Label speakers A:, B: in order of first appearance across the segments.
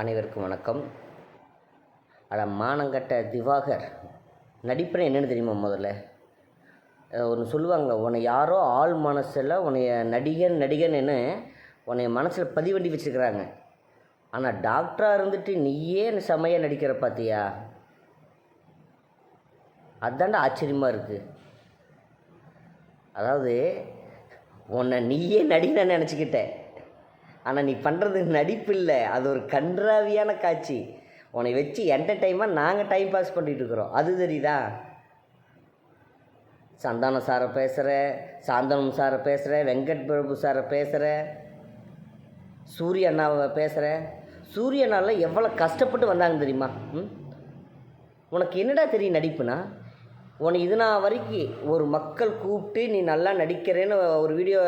A: அனைவருக்கும் வணக்கம். அட மானங்கட்ட திவாகர் நடிப்புனா என்னென்னு தெரியுமா முதல்ல? ஒன்று சொல்லுவாங்க உன்னை யாரோ ஆள் மனசில் உன்னைய நடிகன் நடிகன்னு உன்னைய மனசில் பதிவண்டி வச்சுருக்கிறாங்க. ஆனால் டாக்டராக இருந்துட்டு நீயே செமையாக நடிக்கிற பார்த்தியா அதான்டா ஆச்சரியமாக இருக்குது அதாவது உன்னை நீயே நடிகன்னு நினச்சிக்கிட்டேன் ஆனால் நீ பண்ணுறது நடிப்பு இல்லை. அது ஒரு கன்றாவியான காட்சி. உன்னை வச்சு என்டர்டைமாக நாங்கள் டைம் பாஸ் பண்ணிகிட்டு இருக்கிறோம். அது தெரியுதா? சந்தானம் சாரை பேசுகிற சாந்தனம் சாரை பேசுகிற வெங்கட் பிரபு சாரை பேசுகிற சூரிய அண்ணாவை பேசுகிற சூரிய அண்ணாவில் எவ்வளோ கஷ்டப்பட்டு வந்தாங்க தெரியுமா? ம்? உனக்கு என்னடா தெரியும் நடிப்புனா? உன்னை இது நான் வரைக்கும் ஒரு மக்கள் கூப்பிட்டு நீ நல்லா நடிக்கிறேன்னு ஒரு வீடியோ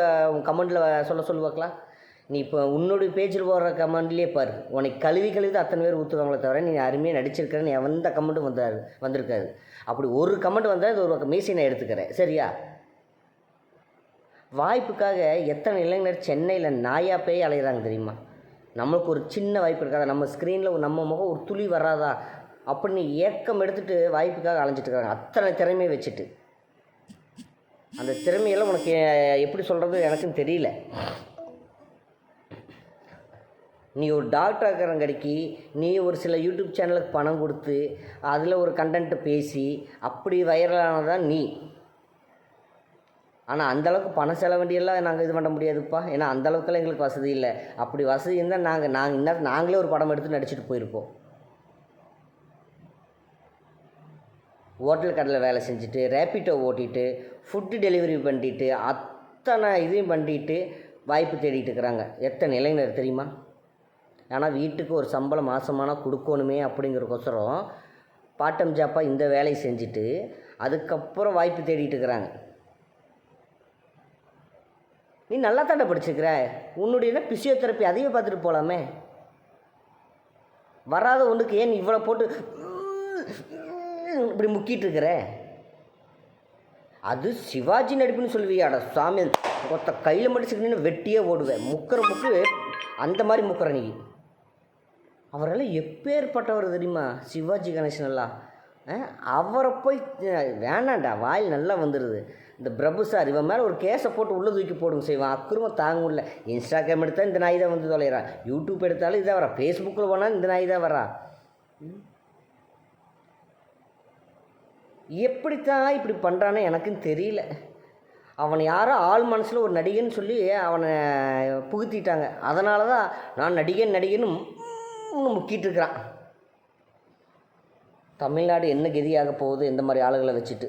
A: கமெண்டில் சொல்ல சொல்லுவாக்கலாம் நீ இப்போ உன்னோட பேஜில் போடுற கமெண்ட்லேயே பாரு. உனக்கு கழுவி கழுவி அத்தனை பேர் ஊற்றுவாங்களே தவிர நீ அருமையாக நடிச்சிருக்கிறேன்னு எந்த கமெண்ட்டும் வந்தார் வந்திருக்காது அப்படி ஒரு கமெண்ட் வந்தால் இது ஒரு மீசை நான் எடுத்துக்கிறேன். சரியா? வாய்ப்புக்காக எத்தனை இளைஞர் சென்னையில் நாயா பேய் அலைகிறாங்க தெரியுமா? நம்மளுக்கு ஒரு சின்ன வாய்ப்பு இருக்காதா? நம்ம ஸ்க்ரீனில் நம்ம முகம் ஒரு துளி வராதா? அப்படின்னு ஏக்கம் எடுத்துகிட்டு வாய்ப்புக்காக அலைஞ்சிட்டு இருக்காங்க. அத்தனை திறமையை வச்சுட்டு. அந்த திறமையெல்லாம் உனக்கு எப்படி சொல்கிறது எனக்கும் தெரியல. நீ ஒரு டாக்டர் இருக்கிறங்கடிக்கு நீ ஒரு சில யூடியூப் சேனலுக்கு பணம் கொடுத்து அதில் ஒரு கண்டென்ட்டை பேசி அப்படி வைரலானதான் நீ. ஆனால் அந்தளவுக்கு பணம் செல வேண்டியெல்லாம் நாங்கள் இது பண்ண முடியாதுப்பா. ஏன்னா அந்த அளவுக்குலாம் எங்களுக்கு வசதி இல்லை. அப்படி வசதி இருந்தால் நாங்கள் நாங்கள் இன்னும் நாங்களே ஒரு படம் எடுத்து நடிச்சிட்டு போயிருப்போம். ஹோட்டல் கடையில் வேலை செஞ்சுட்டு ரேப்பிட்டோ ஓட்டிட்டு ஃபுட்டு டெலிவரி பண்ணிட்டு அத்தனை இதையும் பண்ணிட்டு வாய்ப்பு தேடிட்டு இருக்கிறாங்க. எத்தனை இளைஞர் தெரியுமா? ஆனால் வீட்டுக்கு ஒரு சம்பளம் மாதமானால் கொடுக்கணுமே அப்படிங்கிறக்கோசரம் டைம் ஜாப்பாக இந்த வேலையை செஞ்சுட்டு அதுக்கப்புறம் வாய்ப்பு தேடிட்டு இருக்கிறாங்க. நீ நல்லா தாண்டா படிச்சிருக்கிற உன்னுடைய பிசியோதெரப்பி அதையே பார்த்துட்டு போகலாமே வராத ஒன்றுக்கு ஏன் இவ்வளோ போட்டு இப்படி முக்கிட்டு இருக்கிற? அது சிவாஜி நடிப்புன்னு சொல்லுவியாடா சாமி. ஒத்த கையில் மடிச்சுக்கின்னு வெட்டியே ஓடுவேன். முக்கிற முக்கு அந்த மாதிரி முக்கிற நீ. அவரெல்லாம் எப்பேற்பட்டவர் தெரியுமா? சிவாஜி கணேசன் எல்லாம். அவரை போய் வேணாண்டா வாயில் நல்லா வந்துடுது இந்த பிரபு சார் இவன் மேலே ஒரு கேஸை போட்டு உள்ளே தூக்கி போடுங்க செய்வான். அக்குருமம் தாங்க முடியல இன்ஸ்டாகிராம் எடுத்தால் இந்த நாய் தான் வந்து தொலைகிறான் யூடியூப் எடுத்தாலும் இதான் வரா ஃபேஸ்புக்கில் போனால் இந்த நாய் தான் வரா. எப்படித்தான் இப்படி பண்ணுறானே எனக்கும் தெரியல. அவனை யாரோ ஆள் மனசில் ஒரு நடிகன்னு சொல்லி அவனை புகுத்திட்டாங்க. அதனால தான் நான் நடிகன் நடிகனும் முக்கிட்டு இருக்கிறான். தமிழ்நாடு என்ன கதியாக போகுது? இந்த மாதிரி ஆளுகளை வச்சுட்டு?